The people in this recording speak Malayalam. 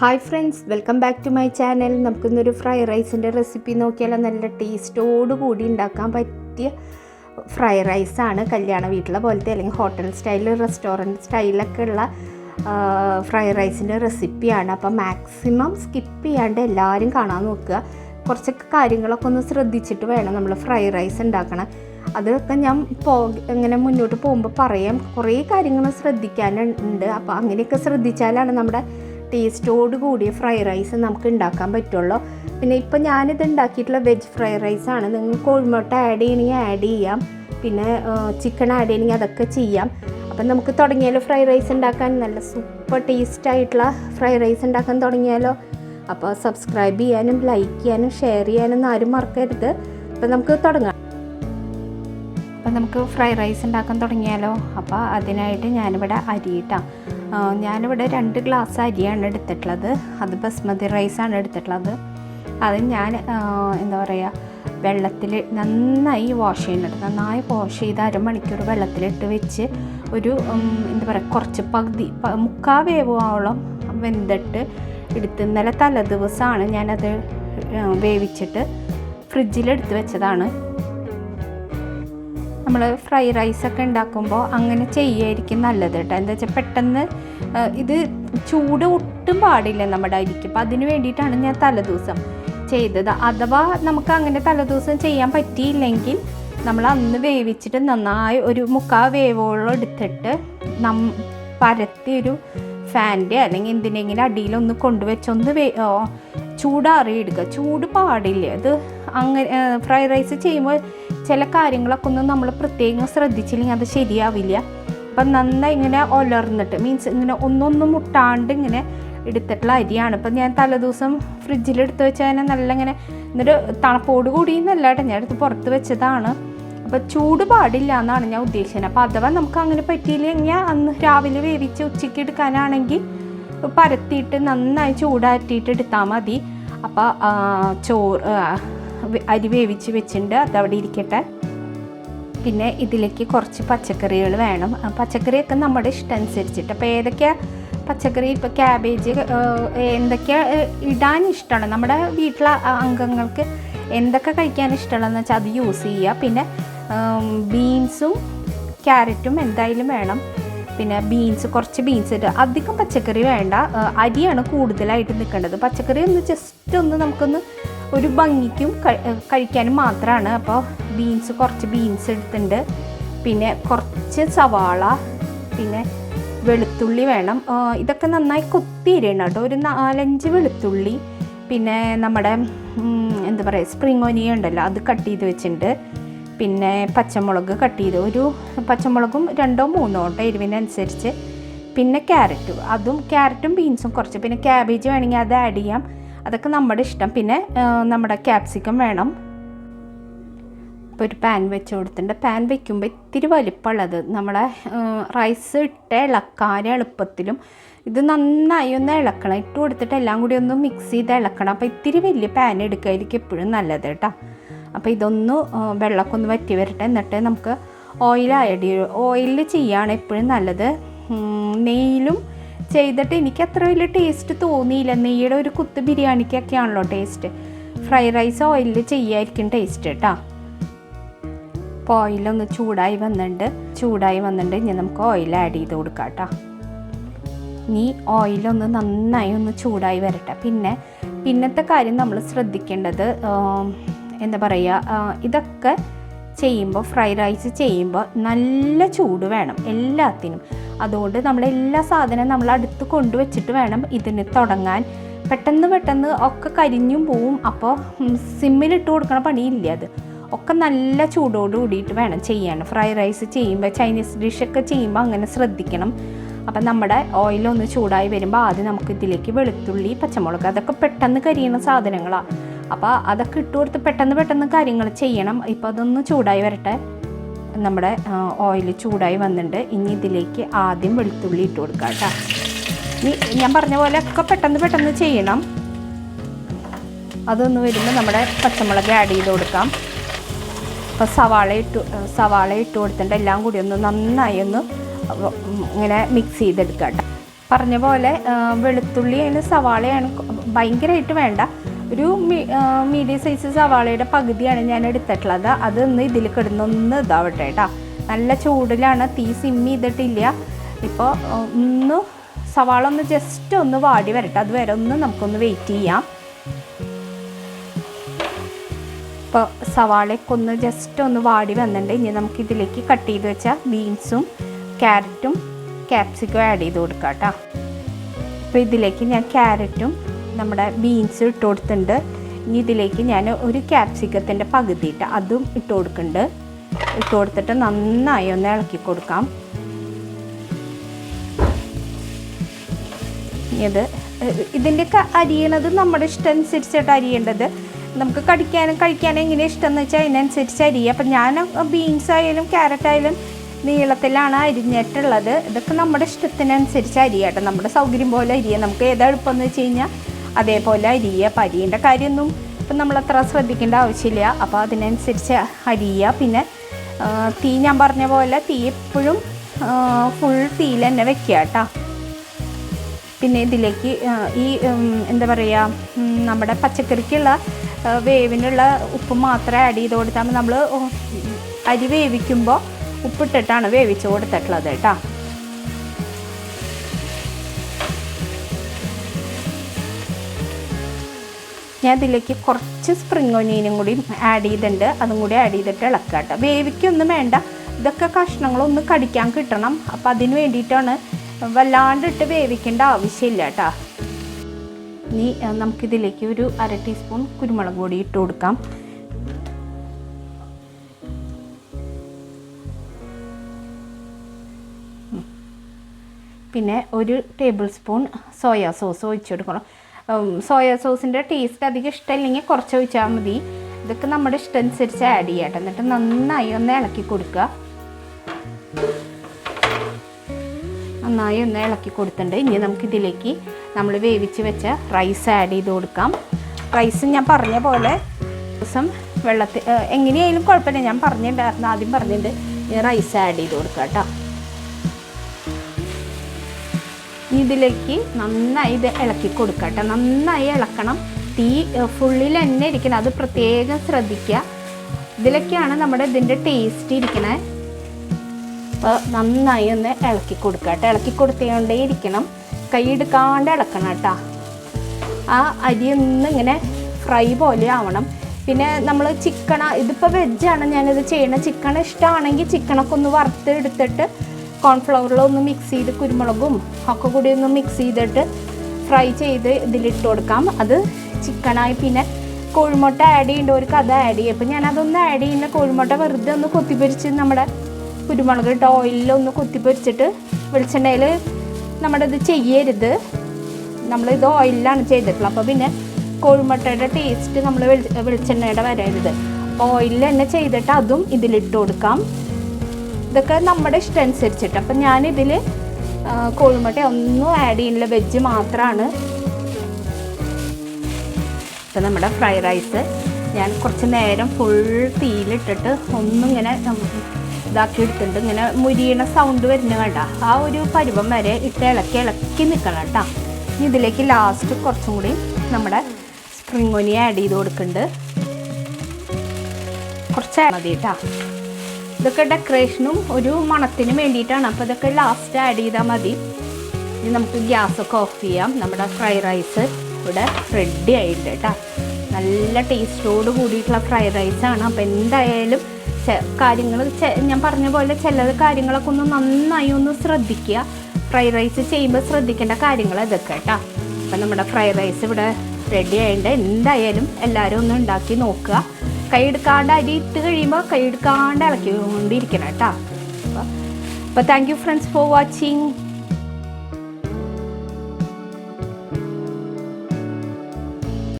Hi friends welcome back to my channel നമുക്കിന്നൊരു ഫ്രൈഡ് റൈസിന്റെ റെസിപ്പി നോക്കിയാൽ നല്ല ടേസ്റ്റോട് കൂടി ഉണ്ടാക്കാൻ പറ്റിയ ഫ്രൈഡ് റൈസാണ് കല്യാണ വീട്ടിലെ പോലത്തെ അല്ലെങ്കിൽ ഹോട്ടൽ സ്റ്റൈൽ റെസ്റ്റോറന്റ് സ്റ്റൈലൊക്കെ ഉള്ള ഫ്രൈഡ് റൈസിന്റെ റെസിപ്പിയാണ് അപ്പോൾ മാക്സിമം സ്കിപ്പ് ചെയ്യാണ്ട് എല്ലാവരും കാണാൻ നോക്കുക. കുറച്ചൊക്കെ കാര്യങ്ങളൊക്കെ ഒന്ന് ശ്രദ്ധിച്ചിട്ട് വേണം നമ്മൾ ഫ്രൈഡ് റൈസ് ഉണ്ടാക്കണം. അതൊക്കെ ഞാൻ പോ ഇങ്ങനെ മുന്നോട്ട് പോകുമ്പോൾ പറയാം. കുറേ കാര്യങ്ങൾ ശ്രദ്ധിക്കാനുണ്ട്. അപ്പോൾ അങ്ങനെയൊക്കെ ശ്രദ്ധിച്ചാലാണ് നമ്മുടെ ടേസ്റ്റോട് കൂടിയ ഫ്രൈഡ് റൈസ് നമുക്ക് ഉണ്ടാക്കാൻ പറ്റുള്ളൂ. പിന്നെ ഇപ്പം ഞാനിത് ഉണ്ടാക്കിയിട്ടുള്ള വെജ് ഫ്രൈഡ് റൈസാണ് നിങ്ങൾ കോഴിമുട്ട ആഡ് ചെയ്യണമെങ്കിൽ ആഡ് ചെയ്യാം. പിന്നെ ചിക്കൻ ആഡ് ചെയ്യണമെങ്കിൽ അതൊക്കെ ചെയ്യാം. അപ്പം നമുക്ക് തുടങ്ങിയാലോ ഫ്രൈഡ് റൈസ് ഉണ്ടാക്കാൻ നല്ല സൂപ്പർ ടേസ്റ്റ് ആയിട്ടുള്ള ഫ്രൈഡ് റൈസ് ഉണ്ടാക്കാൻ തുടങ്ങിയാലോ? അപ്പോൾ സബ്സ്ക്രൈബ് ചെയ്യാനും ലൈക്ക് ചെയ്യാനും ഷെയർ ചെയ്യാനും ആരും മറക്കരുത്. അപ്പം നമുക്ക് തുടങ്ങാം. അപ്പം നമുക്ക് ഫ്രൈഡ് റൈസ് ഉണ്ടാക്കാൻ തുടങ്ങിയാലോ? അപ്പോൾ അതിനായിട്ട് ഞാനിവിടെ അരി ഇട്ടാം ഞാനിവിടെ രണ്ട് ഗ്ലാസ് അരിയാണ് എടുത്തിട്ടുള്ളത്. അത് ബസ്മതി റൈസാണ് എടുത്തിട്ടുള്ളത്. അത് ഞാൻ എന്താ പറയുക വെള്ളത്തിൽ നന്നായി വാഷ് ചെയ്യുന്നുണ്ട് നന്നായി വാഷ് ചെയ്ത് അരമണിക്കൂർ വെള്ളത്തിലിട്ട് വെച്ച് ഒരു എന്താ പറയുക കുറച്ച് പകുതി മുക്കാ വേവോളം വെന്തിട്ട് എടുത്ത് ഇന്നലെ തലേ ദിവസമാണ് ഞാനത് വേവിച്ചിട്ട് ഫ്രിഡ്ജിലെടുത്ത് വെച്ചതാണ്. നമ്മൾ ഫ്രൈ റൈസൊക്കെ ഉണ്ടാക്കുമ്പോൾ അങ്ങനെ ചെയ്യായിരിക്കും നല്ലത് കേട്ടോ. എന്താ വെച്ചാൽ പെട്ടെന്ന് ഇത് ചൂട് ഒട്ടും പാടില്ല നമ്മുടെ അരിക്ക്. അപ്പം അതിന് വേണ്ടിയിട്ടാണ് ഞാൻ തലേദിവസം ചെയ്തത്. അഥവാ നമുക്ക് അങ്ങനെ തലേദിവസം ചെയ്യാൻ പറ്റിയില്ലെങ്കിൽ നമ്മൾ അന്ന് വേവിച്ചിട്ട് നന്നായി ഒരു മുക്കാ വേവോളം എടുത്തിട്ട് നം പരത്തി ഒരു ഫാന്റെ അല്ലെങ്കിൽ എന്തിനെങ്കിലും അടിയിലൊന്ന് കൊണ്ടുവച്ചൊന്ന് വേ ചൂടാറിയിടുക. ചൂട് പാടില്ല? അത് അങ്ങനെ ഫ്രൈഡ് റൈസ് ചെയ്യുമ്പോൾ ചില കാര്യങ്ങളൊക്കെ ഒന്നും നമ്മൾ പ്രത്യേകം ശ്രദ്ധിച്ചില്ലെങ്കിൽ അത് ശരിയാവില്ല. അപ്പം നന്നായി ഇങ്ങനെ ഒലർന്നിട്ട് മീൻസ് ഇങ്ങനെ ഒന്നൊന്നും മുട്ടാണ്ട് ഇങ്ങനെ എടുത്തിട്ടുള്ള അരിയാണ്. ഇപ്പം ഞാൻ തലേദിവസം ഫ്രിഡ്ജിലെടുത്ത് വെച്ചാൽ തന്നെ നല്ല ഇങ്ങനെ എന്നിട്ട് തണുപ്പോട് കൂടി എന്നല്ല കേട്ടോ ഞാൻ എടുത്ത് പുറത്ത് വെച്ചതാണ്. അപ്പോൾ ചൂട് പാടില്ല എന്നാണ് ഞാൻ ഉദ്ദേശിച്ചത്. അപ്പോൾ അഥവാ നമുക്ക് അങ്ങനെ പറ്റിയില്ലെങ്കിൽ അന്ന് രാവിലെ വേവിച്ച് ഉച്ചയ്ക്ക് എടുക്കാനാണെങ്കിൽ പരത്തിയിട്ട് നന്നായി ചൂടാറ്റിയിട്ട് എടുത്താൽ മതി. അപ്പോൾ ചോറ് അരി വേവിച്ച് വെച്ചിട്ടുണ്ട്. അതവിടെ ഇരിക്കട്ടെ. പിന്നെ ഇതിലേക്ക് കുറച്ച് പച്ചക്കറികൾ വേണം. പച്ചക്കറിയൊക്കെ നമ്മുടെ ഇഷ്ടം അനുസരിച്ചിട്ട് അപ്പോൾ ഏതൊക്കെ പച്ചക്കറി ഇപ്പോൾ ക്യാബേജ് എന്തൊക്കെ ഇടാൻ ഇഷ്ടമാണ്? നമ്മുടെ വീട്ടിലെ അംഗങ്ങൾക്ക് എന്തൊക്കെ കഴിക്കാൻ ഇഷ്ടമുള്ളതെന്ന് വെച്ചാൽ അത് യൂസ് ചെയ്യുക. പിന്നെ ബീൻസും ക്യാരറ്റും എന്തായാലും വേണം. പിന്നെ ബീൻസ് കുറച്ച് ബീൻസ് ഇട്ട് അധികം പച്ചക്കറി വേണ്ട. അരിയാണ് കൂടുതലായിട്ട് നിൽക്കേണ്ടത്. പച്ചക്കറി ഒന്ന് ജസ്റ്റ് ഒന്ന് നമുക്കൊന്ന് ഒരു ഭംഗിക്കും കഴിക്കാനും മാത്രമാണ് അപ്പോൾ ബീൻസ് കുറച്ച് ബീൻസ് എടുത്തിട്ടുണ്ട്. പിന്നെ കുറച്ച് സവാള പിന്നെ വെളുത്തുള്ളി വേണം. ഇതൊക്കെ നന്നായി കൊത്തിയിരണം കേട്ടോ. ഒരു നാലഞ്ച് വെളുത്തുള്ളി പിന്നെ നമ്മുടെ എന്താ പറയുക സ്പ്രിങ് ഒനിയ ഉണ്ടല്ലോ അത് കട്ട് ചെയ്ത് വെച്ചിട്ടുണ്ട്. പിന്നെ പച്ചമുളക് കട്ട് ചെയ്ത് ഒരു പച്ചമുളകും രണ്ടോ മൂന്നോ കേട്ടോ എരിവിനനുസരിച്ച്. പിന്നെ ക്യാരറ്റ് അതും ക്യാരറ്റും ബീൻസും കുറച്ച്. പിന്നെ ക്യാബേജ് വേണമെങ്കിൽ അത് ആഡ് ചെയ്യാം. അതൊക്കെ നമ്മുടെ ഇഷ്ടം. പിന്നെ നമ്മുടെ ക്യാപ്സിക്കം വേണം. ഇപ്പോൾ ഒരു പാൻ വെച്ച് കൊടുത്തിട്ടുണ്ട്. പാൻ വയ്ക്കുമ്പോൾ ഇത്തിരി വലിപ്പമുള്ളത് നമ്മളെ റൈസ് ഇട്ട് ഇളക്കാൻ എളുപ്പത്തിലും ഇത് നന്നായി ഒന്ന് ഇളക്കണം. ഇട്ട് കൊടുത്തിട്ട് എല്ലാം കൂടി ഒന്ന് മിക്സ് ചെയ്ത് ഇളക്കണം. അപ്പോൾ ഇത്തിരി വലിയ പാൻ എടുക്കുകയായിരിക്കും എപ്പോഴും നല്ലത് കേട്ടോ. അപ്പോൾ ഇതൊന്ന് വെള്ളമൊക്കെ ഒന്ന് വറ്റി വരട്ടെ. എന്നിട്ട് നമുക്ക് ഓയിൽ ആഡ് ഓയിലിൽ ചെയ്യുകയാണ് എപ്പോഴും നല്ലത്. നെയ്യിലും ചെയ്തിട്ട് എനിക്ക് അത്ര വലിയ ടേസ്റ്റ് തോന്നിയില്ല. നെയ്യുടെ ഒരു കുത്ത് ബിരിയാണിക്കൊക്കെ ആണല്ലോ ടേസ്റ്റ് ഫ്രൈഡ് റൈസ് ഓയിലിൽ ചെയ്യായിരിക്കും ടേസ്റ്റ് കേട്ടോ അപ്പോൾ ഓയിലൊന്ന് ചൂടായി വന്നിട്ടുണ്ട് ചൂടായി വന്നിട്ടുണ്ട് ഇനി നമുക്ക് ഓയിൽ ആഡ് ചെയ്ത് കൊടുക്കാം കേട്ടോ ഇനി ഓയിലൊന്ന് നന്നായി ഒന്ന് ചൂടായി വരട്ടെ. പിന്നെ പിന്നത്തെ കാര്യം നമ്മൾ ശ്രദ്ധിക്കേണ്ടത് എന്താ പറയുക ഇതൊക്കെ ചെയ്യുമ്പോൾ ഫ്രൈഡ് റൈസ് ചെയ്യുമ്പോൾ നല്ല ചൂട് വേണം എല്ലാത്തിനും. അതുകൊണ്ട് നമ്മളെല്ലാ സാധനവും നമ്മൾ അടുത്ത് കൊണ്ടുവച്ചിട്ട് വേണം ഇതിന് തുടങ്ങാൻ. പെട്ടെന്ന് പെട്ടെന്ന് ഒക്കെ കരിഞ്ഞും പോവും. അപ്പോൾ സിമ്മിലിട്ട് കൊടുക്കണ പണിയില്ല അത്? ഒക്കെ നല്ല ചൂടോട് കൂടിയിട്ട് വേണം ചെയ്യാൻ. ഫ്രൈഡ് റൈസ് ചെയ്യുമ്പോൾ ചൈനീസ് ഡിഷൊക്കെ ചെയ്യുമ്പോൾ അങ്ങനെ ശ്രദ്ധിക്കണം. അപ്പം നമ്മുടെ ഓയിലൊന്ന് ചൂടായി വരുമ്പോൾ ആദ്യം നമുക്ക് ഇതിലേക്ക് വെളുത്തുള്ളി പച്ചമുളക് അതൊക്കെ പെട്ടെന്ന് കരിയുന്ന സാധനങ്ങളാണ് അപ്പോൾ അതൊക്കെ ഇട്ട് കൊടുത്ത് പെട്ടെന്ന് പെട്ടെന്ന് കാര്യങ്ങൾ ചെയ്യണം. ഇപ്പോൾ അതൊന്ന് ചൂടായി വരട്ടെ. നമ്മുടെ ഓയിൽ ചൂടായി വന്നിട്ടുണ്ട്. ഇനി ഇതിലേക്ക് ആദ്യം വെളുത്തുള്ളി ഇട്ട് കൊടുക്കുക കേട്ടോ. ഇനി ഞാൻ പറഞ്ഞ പോലെ ഒക്കെ പെട്ടെന്ന് പെട്ടെന്ന് ചെയ്യണം. അതൊന്ന് വരുമ്പോൾ നമ്മുടെ പച്ചമുളക് ആഡ് ചെയ്ത് കൊടുക്കാം. അപ്പോൾ സവാള ഇട്ട് സവാള ഇട്ട് കൊടുത്തിട്ട് എല്ലാം കൂടി ഒന്ന് നന്നായി ഒന്ന് ഇങ്ങനെ മിക്സ് ചെയ്തെടുക്കാം കേട്ടോ. പറഞ്ഞ പോലെ വെളുത്തുള്ളിയാണ് സവാളയാണ് ഭയങ്കരമായിട്ട് വേണ്ട. ഒരു മീഡിയം സൈസ് സവാളയുടെ പകുതിയാണ് ഞാൻ എടുത്തിട്ടുള്ളത്. അത് ഒന്ന് ഇതിൽ കിടന്നൊന്ന് ഇതാവട്ടെ കേട്ടോ നല്ല ചൂടിലാണ് തീ സിമ്മി ചെയ്തിട്ടില്ല. ഇപ്പോൾ ഒന്ന് സവാള ഒന്ന് ജസ്റ്റ് ഒന്ന് വാടി വരട്ടെ. അതുവരെ ഒന്ന് നമുക്കൊന്ന് വെയിറ്റ് ചെയ്യാം. ഇപ്പോൾ സവാളയൊക്കെ ഒന്ന് ജസ്റ്റ് ഒന്ന് വാടി വന്നിട്ടുണ്ട്. ഇനി നമുക്ക് ഇതിലേക്ക് കട്ട് ചെയ്ത് വെച്ച ബീൻസും ക്യാരറ്റും ക്യാപ്സിക്കും ആഡ് ചെയ്ത് കൊടുക്കാം കേട്ടോ അപ്പോൾ ഇതിലേക്ക് ഞാൻ ക്യാരറ്റും നമ്മുടെ ബീൻസ് ഇട്ട് കൊടുത്തിട്ടുണ്ട്. ഇനി ഇതിലേക്ക് ഞാൻ ഒരു ക്യാപ്സിക്കത്തിന്റെ പകുതി ഇട്ട് അതും ഇട്ട് കൊടുക്കുന്നുണ്ട്. ഇട്ട് കൊടുത്തിട്ട് നന്നായി ഒന്ന് ഇളക്കി കൊടുക്കാം. ഇത് ഇതിന്റെയൊക്കെ അരിയണത് നമ്മുടെ ഇഷ്ടം അനുസരിച്ചിട്ട് അരിയേണ്ടത്. നമുക്ക് കടിക്കാനും കഴിക്കാനും എങ്ങനെ ഇഷ്ടം എന്ന് വെച്ചാൽ അതിനനുസരിച്ച് അരിയുക അപ്പം ഞാൻ ബീൻസ് ആയാലും ക്യാരറ്റ് ആയാലും നീളത്തിലാണ് അരിഞ്ഞിട്ടുള്ളത്. ഇതൊക്കെ നമ്മുടെ ഇഷ്ടത്തിനനുസരിച്ച് അരിയാട്ടോ. നമ്മുടെ സൗകര്യം പോലെ അരിയാണ് നമുക്ക് ഏതാ എളുപ്പമെന്ന് വെച്ച് കഴിഞ്ഞാൽ അതേപോലെ അരിയ അപ്പം കാര്യമൊന്നും ഇപ്പം നമ്മൾ അത്ര ശ്രദ്ധിക്കേണ്ട ആവശ്യമില്ല. അപ്പോൾ അതിനനുസരിച്ച് അരിയ പിന്നെ തീ ഞാൻ പറഞ്ഞ പോലെ തീ എപ്പോഴും ഫുൾ തീയിൽ തന്നെ വെക്കുക കേട്ടോ. പിന്നെ ഇതിലേക്ക് ഈ എന്താ പറയുക നമ്മുടെ പച്ചക്കറിക്കുള്ള വേവിനുള്ള ഉപ്പ് മാത്രം ആഡ് ചെയ്ത് കൊടുത്താൽ നമ്മൾ അരി വേവിക്കുമ്പോൾ ഉപ്പിട്ടിട്ടാണ് വേവിച്ച് കൊടുത്തിട്ടുള്ളത് കേട്ടോ. ഞാൻ ഇതിലേക്ക് കുറച്ച് സ്പ്രിംഗ് ഒനിയനും കൂടി ആഡ് ചെയ്തിട്ടുണ്ട്. അതും കൂടി ആഡ് ചെയ്തിട്ട് ഇളക്കുക കേട്ടോ വേവിക്കൊന്നും വേണ്ട. ഇതൊക്കെ കഷ്ണങ്ങളൊന്ന് കടിക്കാൻ കിട്ടണം. അപ്പം അതിന് വേണ്ടിയിട്ടാണ് വല്ലാണ്ടിട്ട് വേവിക്കേണ്ട ആവശ്യമില്ല കേട്ടോ ഇനി നമുക്കിതിലേക്ക് ഒരു അര ടീസ്പൂൺ കുരുമുളക് പൊടി ഇട്ട് കൊടുക്കാം. പിന്നെ ഒരു ടേബിൾ സ്പൂൺ സോയാ സോസ് ഒഴിച്ചെടുക്കണം സോയാ സോസിന്റെ ടേസ്റ്റ് അധികം ഇഷ്ടമില്ലെങ്കിൽ കുറച്ച് ഒഴിച്ചാൽ മതി. ഇതൊക്കെ നമ്മുടെ ഇഷ്ടം അനുസരിച്ച് ആഡ് ചെയ്യാട്ടെ എന്നിട്ട് നന്നായി ഒന്ന് ഇളക്കി കൊടുക്കുക. നന്നായി ഒന്ന് ഇളക്കി കൊടുത്തിട്ടുണ്ട്. ഇനി നമുക്ക് ഇതിലേക്ക് നമ്മൾ വേവിച്ച് വെച്ച റൈസ് ആഡ് ചെയ്ത് കൊടുക്കാം. റൈസ് ഞാൻ പറഞ്ഞ പോലെ ദിവസം വെള്ളത്തിൽ എങ്ങനെയായാലും കുഴപ്പമില്ല. ഞാൻ പറഞ്ഞിട്ടുണ്ടായിരുന്നു ആദ്യം പറഞ്ഞിട്ടുണ്ട് റൈസ് ആഡ് ചെയ്ത് കൊടുക്കാം കേട്ടോ ഇതിലേക്ക് നന്നായി ഇത് ഇളക്കി കൊടുക്കുക കേട്ടോ നന്നായി ഇളക്കണം. തീ ഫുള്ളിൽ തന്നെ ഇരിക്കണം. അത് പ്രത്യേകം ശ്രദ്ധിക്കുക. ഇതിലൊക്കെയാണ് നമ്മുടെ ഇതിന്റെ ടേസ്റ്റ് ഇരിക്കണേ. അപ്പോൾ നന്നായി ഒന്ന് ഇളക്കി കൊടുക്കുക കേട്ടോ ഇളക്കി കൊടുത്തുകൊണ്ടേ ഇരിക്കണം. കൈ എടുക്കാണ്ട് ഇളക്കണം കേട്ടോ. ആ അരി ഒന്ന് ഇങ്ങനെ ഫ്രൈ പോലെ ആവണം. പിന്നെ നമ്മൾ ചിക്കണ ഇതിപ്പോൾ വെജാണ് ഞാനിത് ചെയ്യണത് ചിക്കണ ഇഷ്ടമാണെങ്കിൽ ചിക്കണൊക്കെ ഒന്ന് വറുത്ത് എടുത്തിട്ട് കോൺഫ്ലവറിലൊന്ന് മിക്സ് ചെയ്ത് കുരുമുളകും ഒക്കെ കൂടി ഒന്ന് മിക്സ് ചെയ്തിട്ട് ഫ്രൈ ചെയ്ത് ഇതിലിട്ട് കൊടുക്കാം. അത് ചിക്കനായി പിന്നെ കോഴിമുട്ട ആഡ് ചെയ്യേണ്ടവർക്ക് അത് ആഡ് ചെയ്യും. അപ്പം ഞാനതൊന്ന് ആഡ് ചെയ്യുന്ന കോഴിമുട്ട വെറുതെ ഒന്ന് കൊത്തിപ്പൊരിച്ച് നമ്മുടെ കുരുമുളക് ഇട്ട് ഓയിലൊന്ന് കൊത്തിപ്പൊരിച്ചിട്ട് വെളിച്ചെണ്ണയിൽ നമ്മുടെ ഇത് ചെയ്യരുത്. നമ്മളിത് ഓയിലാണ് ചെയ്തിട്ടുള്ളത്. അപ്പോൾ പിന്നെ കോഴിമുട്ടയുടെ ടേസ്റ്റ് നമ്മൾ വെളിച്ചെണ്ണയുടെ വരരുത്. ഓയിലിൽ തന്നെ ചെയ്തിട്ട് അതും ഇതിലിട്ട് കൊടുക്കാം. ഇതൊക്കെ നമ്മുടെ ഇഷ്ടം അനുസരിച്ചിട്ട്. അപ്പം ഞാനിതിൽ കോഴിമുട്ട ഒന്നും ആഡ് ചെയ്യുന്നില്ല വെജ് മാത്രമാണ് ഇപ്പം നമ്മുടെ ഫ്രൈ റൈസ് ഞാൻ കുറച്ച് നേരം ഫുൾ തീയിലിട്ടിട്ട് ഒന്നിങ്ങനെ ഇതാക്കി എടുത്തിട്ടുണ്ട് ഇങ്ങനെ മുരിയണ സൗണ്ട് വരുന്ന വേണ്ട ആ ഒരു പരുവം വരെ ഇട്ട് ഇളക്കി ഇളക്കി നിൽക്കണം കേട്ടോ. ഇതിലേക്ക് ലാസ്റ്റ് കുറച്ചും കൂടി നമ്മുടെ സ്പ്രിംഗ് ഒനി ആഡ് ചെയ്ത് കൊടുക്കുന്നുണ്ട് കുറച്ച് മതി കേട്ടോ ഇതൊക്കെ ഡെക്കറേഷനും ഒരു മണത്തിനും വേണ്ടിയിട്ടാണ്. അപ്പോൾ ഇതൊക്കെ ലാസ്റ്റ് ആഡ് ചെയ്താൽ മതി. ഇനി നമുക്ക് ഗ്യാസ് ഒക്കെ ഓഫ് ചെയ്യാം. നമ്മുടെ ഫ്രൈ റൈസ് ഇവിടെ റെഡി ആയിട്ട് കേട്ടോ. നല്ല ടേസ്റ്റോട് കൂടിയിട്ടുള്ള ഫ്രൈ റൈസാണ് അപ്പോൾ എന്തായാലും കാര്യങ്ങൾ ഞാൻ പറഞ്ഞ പോലെ ചില കാര്യങ്ങളൊക്കെ ഒന്ന് നന്നായി ഒന്ന് ശ്രദ്ധിക്കുക. ഫ്രൈ റൈസ് ചെയ്യുമ്പോൾ ശ്രദ്ധിക്കേണ്ട കാര്യങ്ങൾ ഇതൊക്കെ കേട്ടോ. അപ്പം നമ്മുടെ ഫ്രൈ റൈസ് ഇവിടെ റെഡി ആയിട്ടുണ്ട്. എന്തായാലും എല്ലാവരും ഒന്ന് ഉണ്ടാക്കി നോക്കുക. കൈ എടുക്കാണ്ട് അരി ഇട്ട് കഴിയുമ്പോൾ കൈ എടുക്കാണ്ട് ഇളക്കി കൊണ്ടിരിക്കണം കേട്ടോ. അപ്പോൾ അപ്പോൾ thank you friends for watching